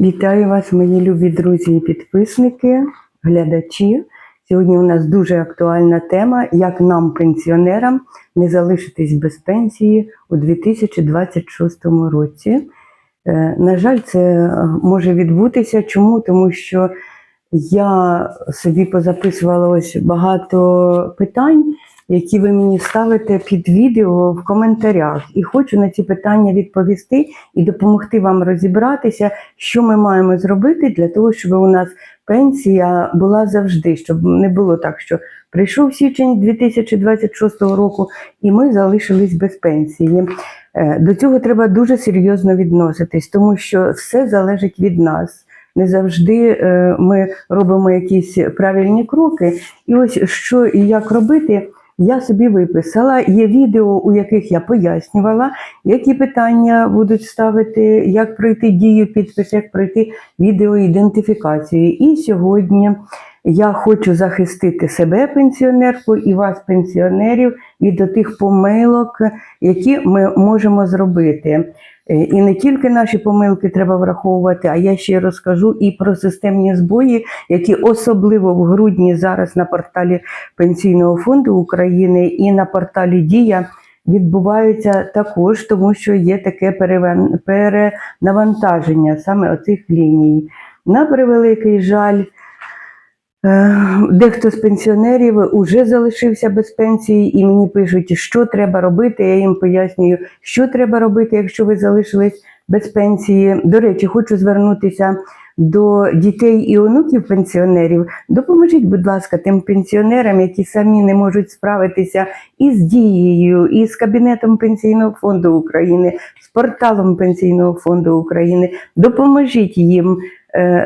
Вітаю вас, мої любі друзі і підписники, глядачі. Сьогодні у нас дуже актуальна тема, як нам, пенсіонерам, не залишитись без пенсії у 2026 році. Е, На жаль, це е, може відбутися. Чому? Тому що я собі позаписувала ось багато питань, які ви мені ставите під відео в коментарях. І хочу на ці питання відповісти і допомогти вам розібратися, що ми маємо зробити для того, щоб у нас пенсія була завжди, щоб не було так, що прийшов січень 2026 року, і ми залишились без пенсії. Е, До цього треба дуже серйозно відноситись, тому що все залежить від нас. Не завжди е, ми робимо якісь правильні кроки. І ось що і як робити, я собі виписала. Є відео, у яких я пояснювала, які питання будуть ставити, як пройти дію підпис, як пройти відеоідентифікацію. І сьогодні я хочу захистити себе, пенсіонерку, і вас, пенсіонерів, від тих помилок, які ми можемо зробити. Е, І не тільки наші помилки треба враховувати, а я ще розкажу і про системні збої, які особливо в грудні зараз на порталі Пенсійного фонду України і на порталі Дія відбуваються також, тому що є таке перенавантаження саме оцих ліній. На превеликий жаль. Е, Дехто з пенсіонерів уже залишився без пенсії, і мені пишуть, що треба робити. Я їм пояснюю, що треба робити, якщо ви залишились без пенсії. До речі, хочу звернутися до дітей і онуків пенсіонерів. Допоможіть, будь ласка, тим пенсіонерам, які самі не можуть справитися із дією, і з кабінетом пенсійного фонду України, з порталом пенсійного фонду України. Допоможіть їм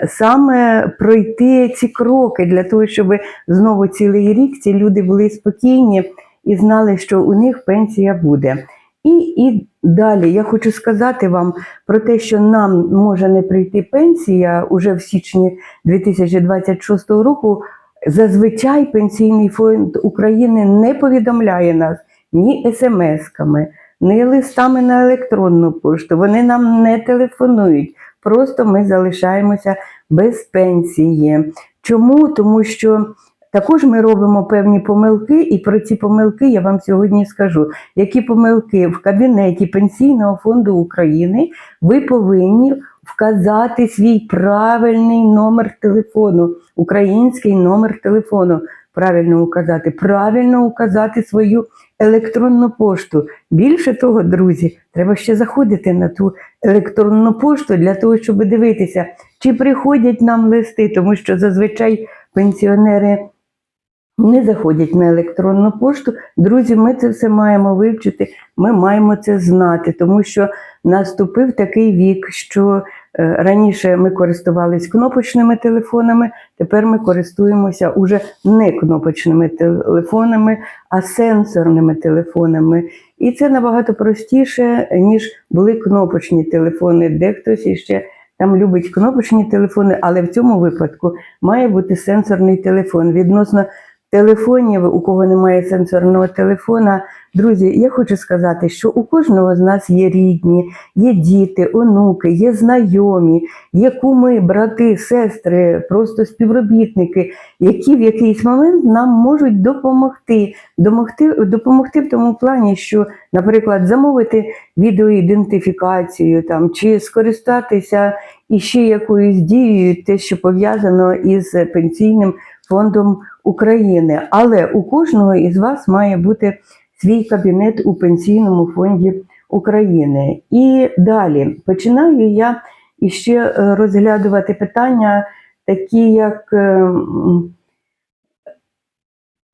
саме пройти ці кроки для того, щоб знову цілий рік ці люди були спокійні і знали, що у них пенсія буде. І, і далі я хочу сказати вам про те, що нам може не прийти пенсія уже в січні 2026 року. Зазвичай пенсійний фонд України не повідомляє нас ні смс-ками, ні листами на електронну пошту. Вони нам не телефонують. Просто ми залишаємося без пенсії. Чому? Тому що також ми робимо певні помилки, і про ці помилки я вам сьогодні скажу. Які помилки в кабінеті Пенсійного фонду України ви повинні вказати свій правильний номер телефону, український номер телефону. Правильно указати, правильно указати свою електронну пошту. Більше того, друзі, треба ще заходити на ту електронну пошту для того, щоб дивитися, чи приходять нам листи, тому що зазвичай пенсіонери не заходять на електронну пошту. Друзі, ми це все маємо вивчити, ми маємо це знати, тому що наступив такий вік, що раніше ми користувалися кнопочними телефонами, тепер ми користуємося уже не кнопочними телефонами, а сенсорними телефонами. І це набагато простіше, ніж були кнопочні телефони. Дехтось іще там любить кнопочні телефони, але в цьому випадку має бути сенсорний телефон. Відносно телефонів, у кого немає сенсорного телефона, друзі, я хочу сказати, що у кожного з нас є рідні, є діти, онуки, є знайомі, є куми, брати, сестри, просто співробітники, які в якийсь момент нам можуть допомогти. Домогти, допомогти в тому плані, що, наприклад, замовити відеоідентифікацію там, чи скористатися іще якоюсь дією, те, що пов'язано із пенсійним фондом України. Але у кожного із вас має бути свій кабінет у пенсійному фонді України. І далі починаю я іще е, розглядувати питання, такі як. е,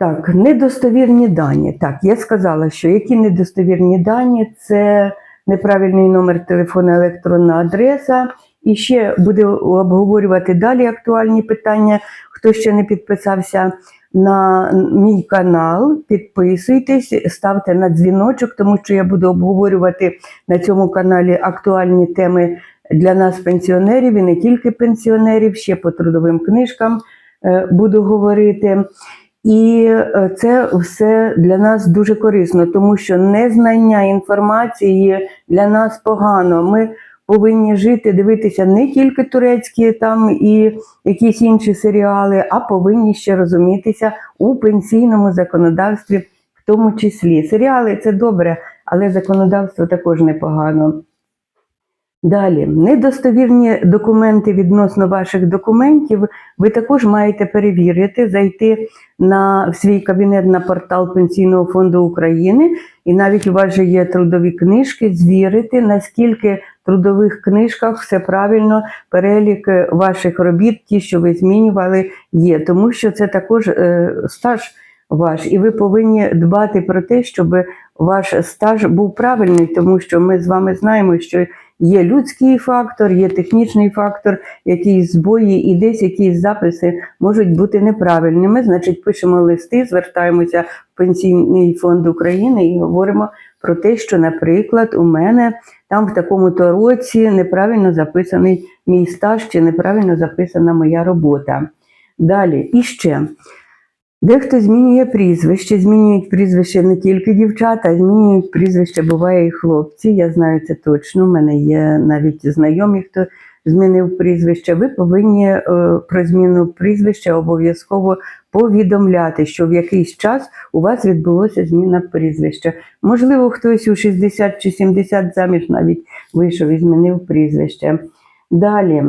так, недостовірні дані. Так, я сказала, що які недостовірні дані це неправильний номер телефону, електронна адреса. І ще буде обговорювати далі актуальні питання. Хто ще не підписався на мій канал, підписуйтесь, ставте на дзвіночок, тому що я буду обговорювати на цьому каналі актуальні теми для нас, пенсіонерів, і не тільки пенсіонерів, ще по трудовим книжкам е, буду говорити. І е, це все для нас дуже корисно, тому що незнання інформації для нас погано. Ми повинні жити, дивитися не тільки турецькі там і якісь інші серіали, а повинні ще розумітися у пенсійному законодавстві, в тому числі. Серіали це добре, але законодавство також непогано. Далі, недостовірні документи відносно ваших документів, ви також маєте перевірити, зайти на в свій кабінет на портал Пенсійного фонду України, і навіть у вас же є трудові книжки, звірити, наскільки трудових книжках все правильно, перелік е, ваших робіт, ті, що ви змінювали, є, тому що це також е, стаж ваш, і ви повинні дбати про те, щоб ваш стаж був правильний, тому що ми з вами знаємо, що є людський фактор, є технічний фактор, якісь збої, і десь якісь записи можуть бути неправильними. Значить, пишемо листи, звертаємося в Пенсійний фонд України і говоримо про те, що, наприклад, у мене там в такому-то році неправильно записаний мій стаж чи неправильно записана моя робота. Далі, і ще. Дехто змінює прізвище, змінюють прізвище не тільки дівчата, а змінюють прізвище, буває і хлопці. Я знаю це точно. У мене є навіть знайомі, хто змінив прізвище. Ви повинні е, про зміну прізвища обов'язково повідомляти, що в якийсь час у вас відбулося зміна прізвища. Можливо, хтось у 60 чи 70 заміж навіть вийшов і змінив прізвище. Далі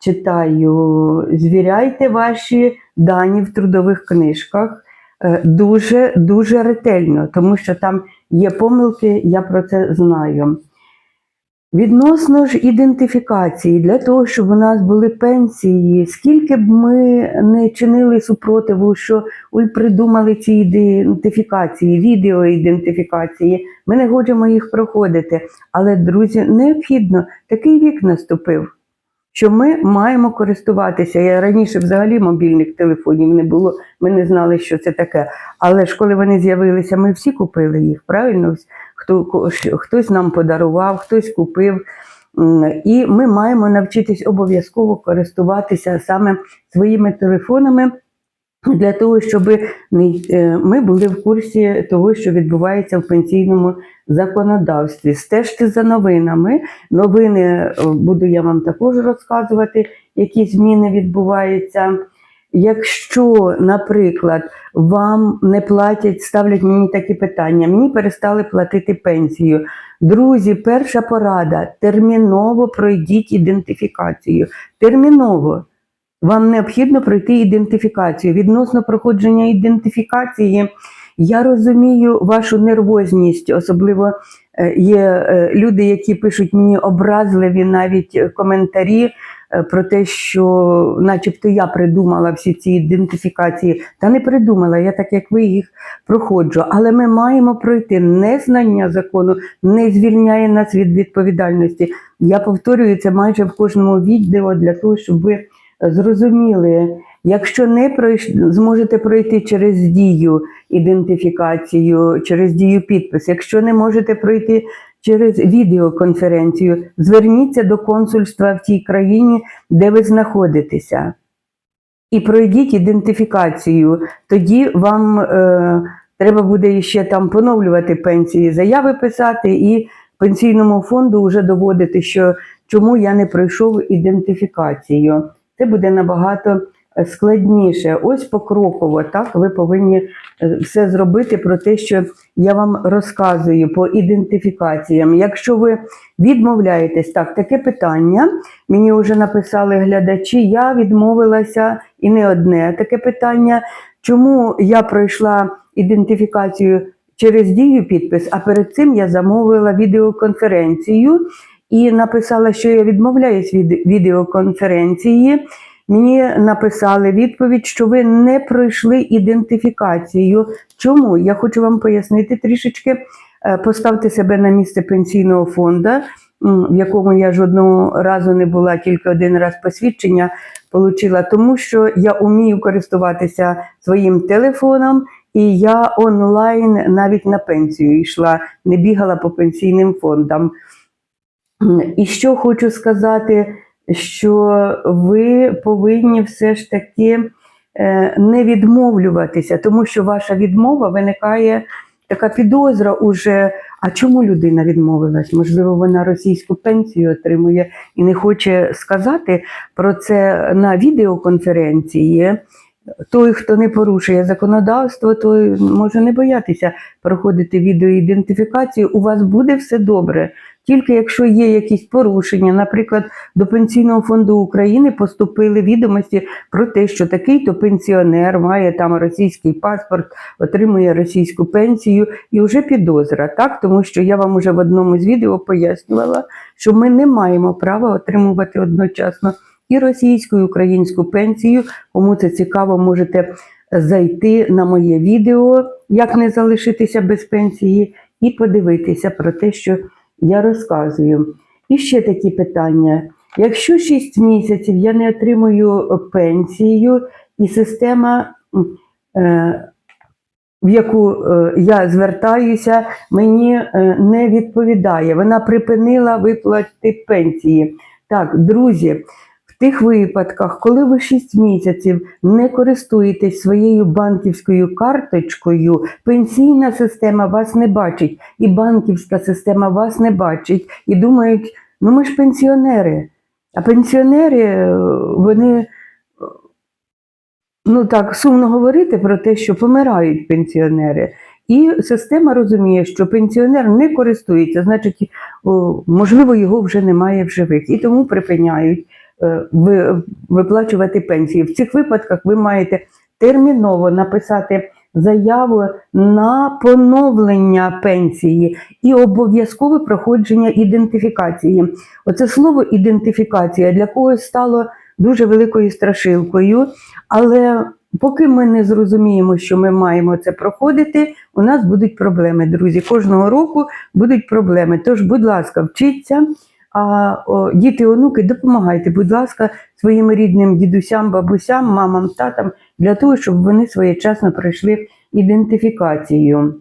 читаю: звіряйте ваші дані в трудових книжках е, дуже дуже ретельно, тому що там є помилки, я про це знаю. Відносно ж ідентифікації, для того, щоб у нас були пенсії, скільки б ми не чинили супротиву, що ой, придумали ці ідентифікації, відеоідентифікації, ми не хочемо їх проходити. Але, друзі, необхідно, такий вік наступив що ми маємо користуватися. Я раніше взагалі мобільних телефонів не було, ми не знали, що це таке. Але ж коли вони з'явилися, ми всі купили їх, правильно? Хто, хтось нам подарував, хтось купив. І ми маємо навчитись обов'язково користуватися саме своїми телефонами. Для того, щоб е, ми були в курсі того, що відбувається в пенсійному законодавстві. Стежте за новинами. Новини е, буду я вам також розказувати, які зміни відбуваються. Якщо, наприклад, вам не платять, ставлять мені такі питання, мені перестали платити пенсію. Друзі, перша порада: терміново пройдіть ідентифікацію. Терміново. Вам необхідно пройти ідентифікацію. Відносно проходження ідентифікації, я розумію вашу нервозність. Особливо е, є е, люди, які пишуть мені образливі навіть е, коментарі про те, що, начебто, я придумала всі ці ідентифікації. Та не придумала, я так як ви їх проходжу. Але ми маємо пройти незнання закону, не звільняє нас від відповідальності. Я повторюю це майже в кожному відео для того, щоб ви зрозуміли, якщо не пройш... зможете пройти через дію ідентифікацію, через дію підпис, якщо не можете пройти через відеоконференцію, зверніться до консульства в тій країні, де ви знаходитеся. І пройдіть ідентифікацію. Тоді вам е, треба буде ще там поновлювати пенсії, заяви писати і пенсійному фонду вже доводити, що чому я не пройшов ідентифікацію. Це буде набагато складніше. Ось покроково, так ви повинні е, все зробити про те, що я вам розказую по ідентифікаціям. Якщо ви відмовляєтесь, так, таке питання мені вже написали глядачі. Я відмовилася і не одне таке питання. Чому я пройшла ідентифікацію через дію підпис, а перед цим я замовила відеоконференцію і написала, що я відмовляюсь від відеоконференції. Мені написали відповідь, що ви не пройшли ідентифікацію. Чому? Я хочу вам пояснити трішечки. Е, Поставте себе на місце пенсійного фонду, в якому я жодного разу не була, тільки один раз посвідчення отримала, тому що я умію користуватися своїм телефоном, і я онлайн навіть на пенсію йшла, не бігала по пенсійним фондам. І що хочу сказати, що ви повинні все ж таки е, не відмовлюватися, тому що ваша відмова виникає така підозра уже, А чому людина відмовилась? Можливо, вона російську пенсію отримує і не хоче сказати про це на відеоконференції. Той, хто не порушує законодавство, той може не боятися проходити відеоідентифікацію. У вас буде все добре. Тільки якщо є якісь порушення, наприклад, до Пенсійного фонду України поступили відомості про те, що такий-то пенсіонер має там російський паспорт, отримує російську пенсію, і вже підозра, так тому що я вам уже в одному з відео пояснювала, що ми не маємо права отримувати одночасно і російську, і українську пенсію. Кому це цікаво, можете зайти на моє відео, як не залишитися без пенсії, і подивитися про те, що я розказую. І ще такі питання. Якщо 6 місяців я не отримую пенсію, і система, е, в яку е, я звертаюся, мені е, не відповідає. Вона припинила виплати пенсії. Так, друзі, тих випадках, коли ви 6 місяців не користуєтесь своєю банківською карточкою, пенсійна система вас не бачить, і банківська система вас не бачить, і думають, ну ми ж пенсіонери. А пенсіонери, е, вони, е, ну так, сумно говорити про те, що помирають пенсіонери. І система розуміє, що пенсіонер не користується, значить, можливо, його вже немає в живих, і тому припиняють виплачувати пенсії. В цих випадках ви маєте терміново написати заяву на поновлення пенсії і обов'язкове проходження ідентифікації. Оце слово ідентифікація для когось стало дуже великою страшилкою, але поки ми не зрозуміємо, що ми маємо це проходити, у нас будуть проблеми, друзі. Кожного року будуть проблеми. Тож, будь ласка, вчіться. А о, діти, онуки, допомагайте, будь ласка, своїм рідним дідусям, бабусям, мамам, татам для того, щоб вони своєчасно пройшли ідентифікацію.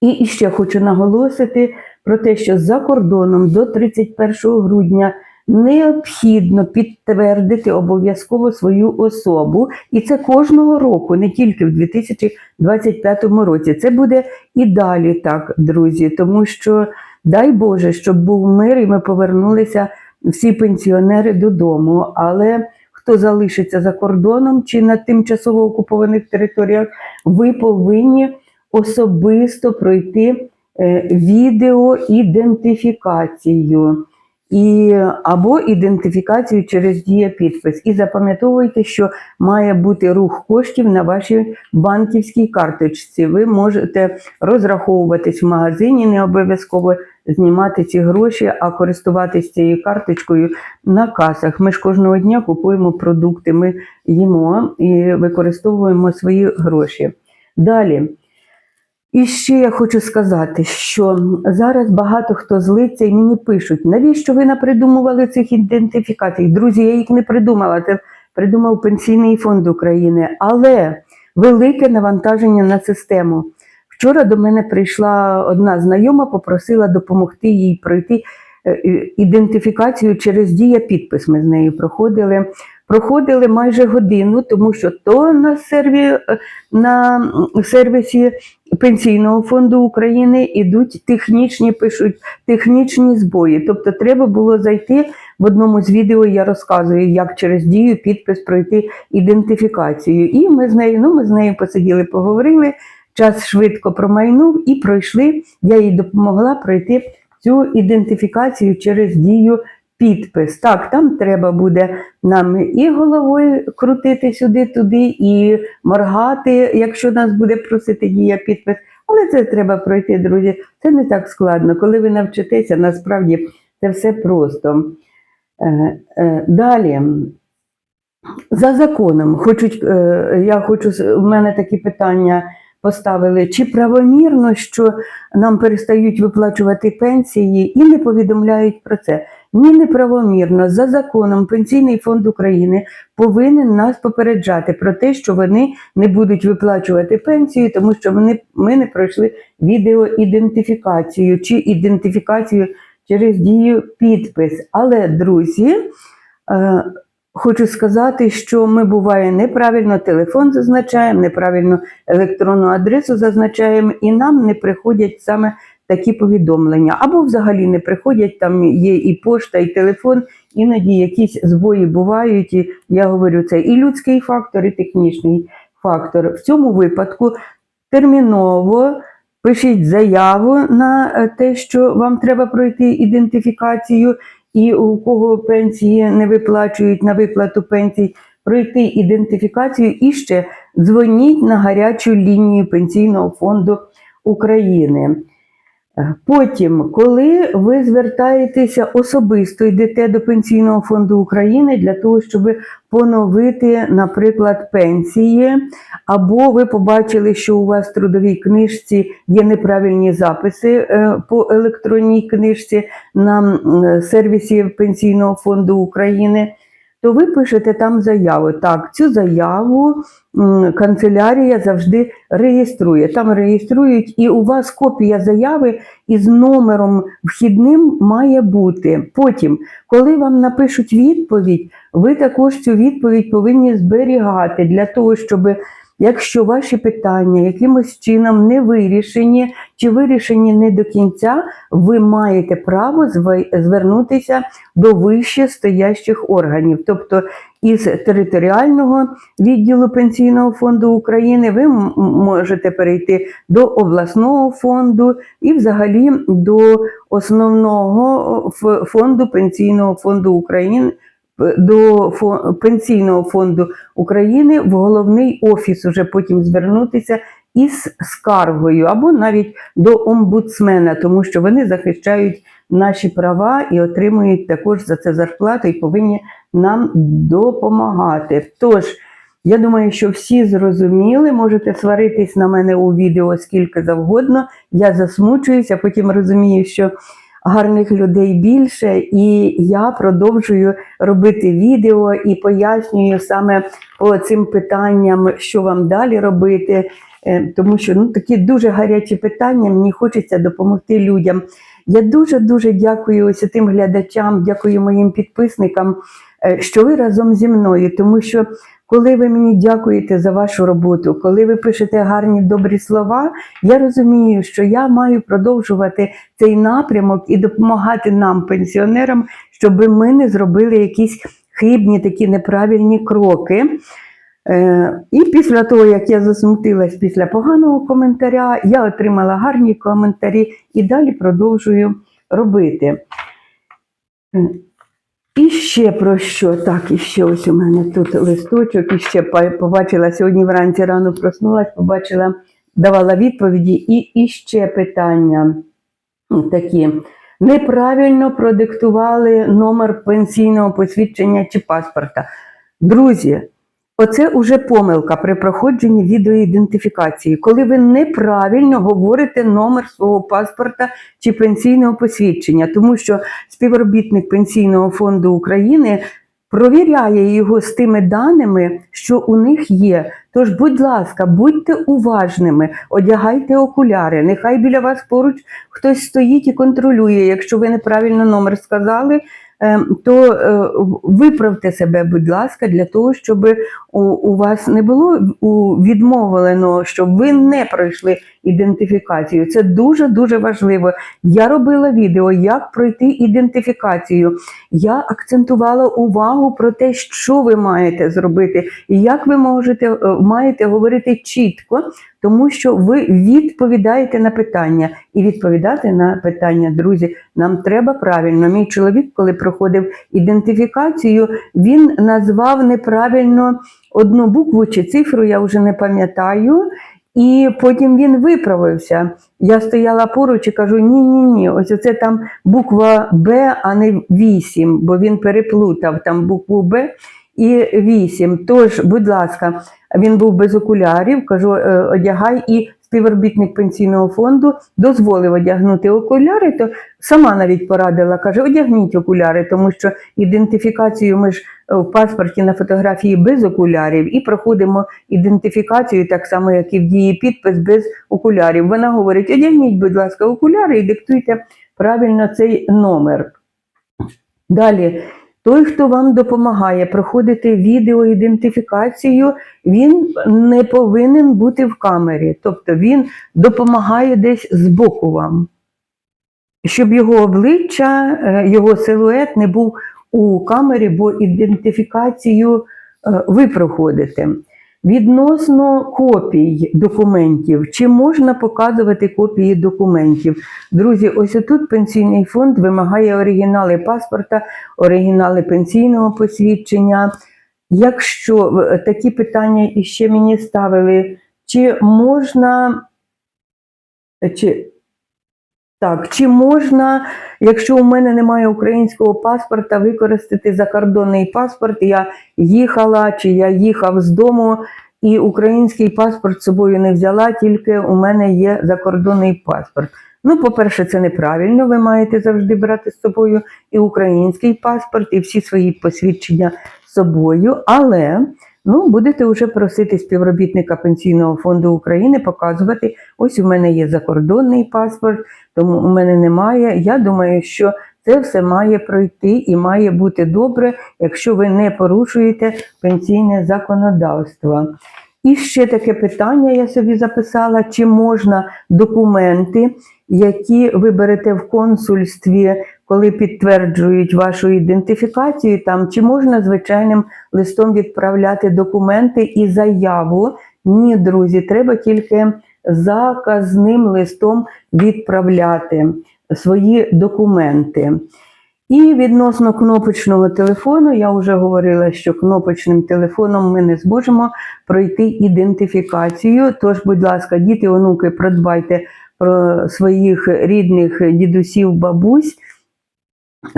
І ще хочу наголосити про те, що за кордоном до 31 грудня необхідно підтвердити обов'язково свою особу, і це кожного року, не тільки в 2025 році. Це буде і далі так, друзі, тому що дай Боже, щоб був мир, і ми повернулися всі пенсіонери додому. Але хто залишиться за кордоном чи на тимчасово окупованих територіях, ви повинні особисто пройти е, відеоідентифікацію. І, або ідентифікацію через дієпідпис. І запам'ятовуйте, що має бути рух коштів на вашій банківській карточці. Ви можете розраховуватись в магазині, не обов'язково знімати ці гроші, а користуватись цією карточкою на касах. Ми ж кожного дня купуємо продукти, ми їмо і використовуємо свої гроші. Далі. І ще я хочу сказати, що зараз багато хто злиться і мені пишуть, навіщо ви напридумували цих ідентифікацій? Друзі, я їх не придумала, це придумав Пенсійний фонд України, але велике навантаження на систему. Вчора до мене прийшла одна знайома, попросила допомогти їй пройти е, ідентифікацію через дія підпис. Ми з нею проходили. Проходили майже годину, тому що то на серві е, на сервісі Пенсійного фонду України ідуть технічні, пишуть технічні збої. Тобто треба було зайти в одному з відео. Я розказую, як через дію підпис пройти ідентифікацію. І ми з нею, ну ми з нею посиділи, поговорили. Час швидко промайнув і пройшли. Я їй допомогла пройти цю ідентифікацію через дію підпис. Так, там треба буде нам і головою крутити сюди-туди, і моргати, якщо нас буде просити дія підпис. Але це треба пройти, друзі. Це не так складно. Коли ви навчитеся, насправді це все просто. Е, е, Далі. За законом, хочуть, е, я хочу, в мене такі питання поставили, чи правомірно, що нам перестають виплачувати пенсії і не повідомляють про це. Ні, неправомірно. За законом Пенсійний фонд України повинен нас попереджати про те, що вони не будуть виплачувати пенсію, тому що вони, ми не пройшли відеоідентифікацію чи ідентифікацію через дію підпис. Але, друзі, е, Хочу сказати, що ми буває неправильно телефон зазначаємо, неправильно електронну адресу зазначаємо, і нам не приходять саме такі повідомлення. Або взагалі не приходять, там є і пошта, і телефон, іноді якісь збої бувають. І я говорю, це і людський фактор, і технічний фактор. В цьому випадку терміново пишіть заяву на е, те, що вам треба пройти ідентифікацію, і у кого пенсії не виплачують на виплату пенсій, пройти ідентифікацію і ще дзвоніть на гарячу лінію Пенсійного фонду України. Е, Потім, коли ви звертаєтеся особисто, йдете до Пенсійного фонду України для того, щоб поновити, наприклад, пенсії, або ви побачили, що у вас в трудовій книжці є неправильні записи е, по електронній книжці на м, сервісі Пенсійного фонду України, то ви пишете там заяву. Так, цю заяву канцелярія завжди реєструє. Там реєструють, і у вас копія заяви із номером вхідним має бути. Потім, коли вам напишуть відповідь, ви також цю відповідь повинні зберігати для того, щоб якщо ваші питання якимось чином не вирішені чи вирішені не до кінця, ви маєте право зве- звернутися до вище стоящих органів, тобто із територіального відділу Пенсійного фонду України ви можете перейти до обласного фонду і взагалі до основного фонду Пенсійного фонду України. До Пенсійного фонду України в головний офіс уже потім звернутися із скаргою або навіть до омбудсмена, тому що вони захищають наші права і отримують також за це зарплату і повинні нам допомагати. Тож, я думаю, що всі зрозуміли, можете сваритись на мене у відео скільки завгодно. Я засмучуюсь, а потім розумію, що гарних людей більше, і я продовжую робити відео і пояснюю саме по цим питанням, що вам далі робити. Е, Тому що ну, такі дуже гарячі питання, мені хочеться допомогти людям. Я дуже дуже дякую ось тим глядачам, дякую моїм підписникам, е, що ви разом зі мною, тому що коли ви мені дякуєте за вашу роботу, коли ви пишете гарні добрі слова, я розумію, що я маю продовжувати цей напрямок і допомагати нам, пенсіонерам, щоб ми не зробили якісь хибні такі неправильні кроки. Е, І після того, як я засмутилась після поганого коментаря, я отримала гарні коментарі і далі продовжую робити. І ще про що? Так, і ще ось у мене тут листочок, і ще побачила сьогодні вранці рано проснулась, побачила, давала відповіді, і, і ще питання такі. Неправильно продиктували номер пенсійного посвідчення чи паспорта. Друзі, Оце уже помилка при проходженні відеоідентифікації, коли ви неправильно говорите номер свого паспорта чи пенсійного посвідчення, тому що співробітник Пенсійного фонду України провіряє його з тими даними, що у них є. Тож, будь ласка, будьте уважними, одягайте окуляри. Нехай біля вас поруч хтось стоїть і контролює. Якщо ви неправильно номер сказали, то е, виправте себе, будь ласка, для того, щоб у, вас не було відмовлено, щоб ви не пройшли ідентифікацію. Це дуже дуже важливо. Я робила відео, як пройти ідентифікацію. Я акцентувала увагу про те, що ви маєте зробити, і як ви можете е, маєте говорити чітко, тому що ви відповідаєте на питання. І відповідати на питання, друзі, нам треба правильно. Мій чоловік, коли проходив ідентифікацію, він назвав неправильно одну букву чи цифру, я вже не пам'ятаю. І потім він виправився. Я стояла поруч і кажу: ні, ні, ні, ось оце там буква Б, а не 8, бо він переплутав там букву Б і 8. Тож, будь ласка, він був без окулярів, кажу, «Е, одягай і співробітник пенсійного фонду дозволив одягнути окуляри, то сама навіть порадила, каже, одягніть окуляри, тому що ідентифікацію ми ж е, в паспорті на фотографії без окулярів і проходимо ідентифікацію так само, як і в дії підпис без окулярів. Вона говорить: одягніть, будь ласка, окуляри і диктуйте правильно цей номер. Далі. Той, хто вам допомагає проходити відеоідентифікацію, він не повинен бути в камері, тобто він допомагає десь збоку вам. щоб його обличчя, е, його силует не був у камері, бо ідентифікацію е, ви проходите. Відносно копій документів, чи можна показувати копії документів? Друзі, ось тут пенсійний фонд вимагає оригінали паспорта, оригінали пенсійного посвідчення. Якщо е, такі питання іще мені ставили, чи можна, чи, так, чи можна, якщо у мене немає українського паспорта, використати закордонний паспорт, я їхала, чи я їхав з дому, і український паспорт з собою не взяла, тільки у мене є закордонний паспорт. Ну, по-перше, це неправильно. Ви маєте завжди брати з собою і український паспорт, і всі свої посвідчення з собою. Але ну, будете вже просити співробітника Пенсійного фонду України показувати: ось у мене є закордонний паспорт, тому у мене немає. Я думаю, що це все має пройти і має бути добре, якщо ви не порушуєте пенсійне законодавство. І ще таке питання я собі записала: чи можна документи, які ви берете в консульстві, коли підтверджують вашу ідентифікацію, там чи можна звичайним листом відправляти документи і заяву? Ні, друзі, треба тільки заказним листом відправляти свої документи. І відносно кнопочного телефону, я вже говорила, що кнопочним телефоном ми не зможемо пройти ідентифікацію. Тож, будь ласка, діти, онуки, продбайте про своїх рідних дідусів, бабусь,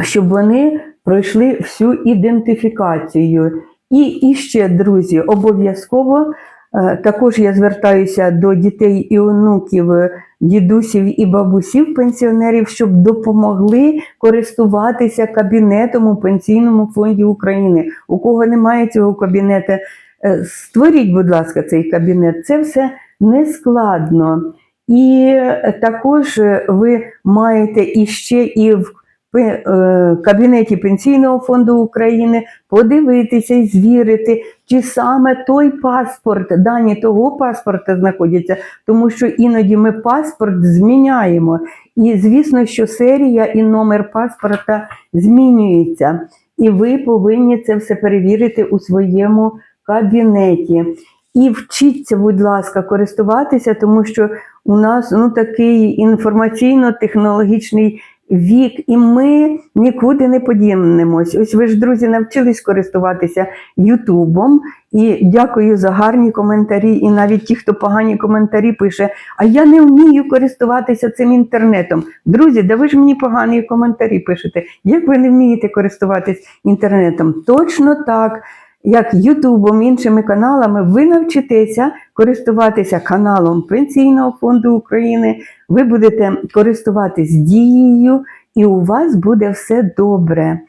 щоб вони пройшли всю ідентифікацію. І, і ще, друзі, обов'язково е, також я звертаюся до дітей і онуків, дідусів і бабусів пенсіонерів, щоб допомогли користуватися кабінетом у Пенсійному фонді України. У кого немає цього кабінету, е, створіть, будь ласка, цей кабінет. Це все не складно. І також ви маєте іще і в кабінеті Пенсійного фонду України подивитися і звірити, чи саме той паспорт, дані того паспорта знаходяться, тому що іноді ми паспорт зміняємо. І звісно, що серія і номер паспорта змінюється. І ви повинні це все перевірити у своєму кабінеті. І вчіться, будь ласка, користуватися, тому що у нас ну, такий інформаційно-технологічний вік, і ми нікуди не подінемось. Ось ви ж, друзі, навчились користуватися Ютубом. І дякую за гарні коментарі. І навіть ті, хто погані коментарі пише, а я не вмію користуватися цим інтернетом. Друзі, да ви ж мені погані коментарі пишете. Як ви не вмієте користуватись інтернетом? Точно так як Ютубом, іншими каналами, ви навчитеся користуватися каналом Пенсійного фонду України, ви будете користуватись дією, і у вас буде все добре.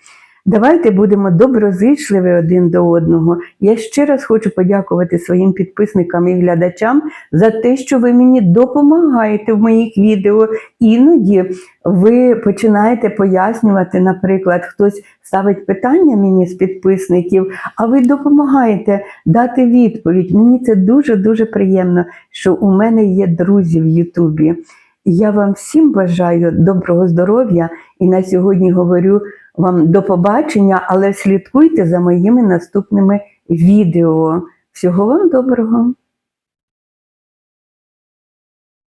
Давайте будемо доброзичливі один до одного. Я ще раз хочу подякувати своїм підписникам і глядачам за те, що ви мені допомагаєте в моїх відео. Іноді ви починаєте пояснювати, наприклад, хтось ставить питання мені з підписників, а ви допомагаєте дати відповідь. Мені це дуже-дуже приємно, що у мене є друзі в Ютубі. Я вам всім бажаю доброго здоров'я і на сьогодні говорю вам до побачення, але слідкуйте за моїми наступними відео. Всього вам доброго!